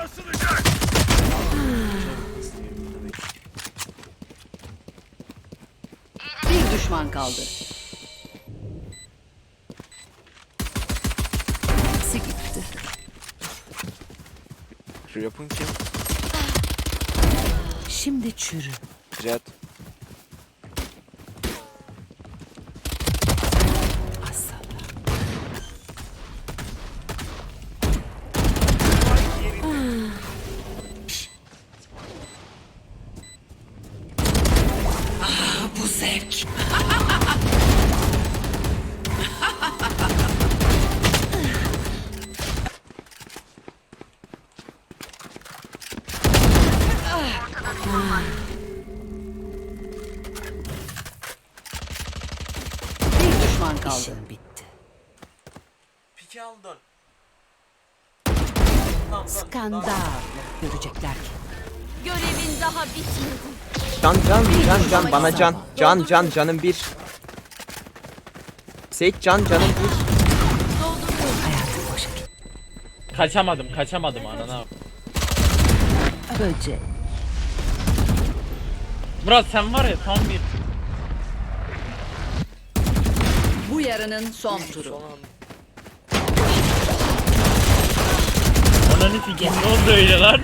Sarsılacak. Bir düşman kaldı. İkisi gitti. Şu yapın kim? Şimdi çürü. Jet. Zevk. Bir düşman kaldı. İşin bitti. Piki al dön. Skandal. Görecekler ki. Görevin daha bitmedi. Can can can can bana can. Can can canım bir. Seyit can canım bir. Kaçamadım, kaçamadım anana. Böcek. Murat sen var ya tam bir Bu yarının son turu. ananı sikeyim ne oldu öyle lan?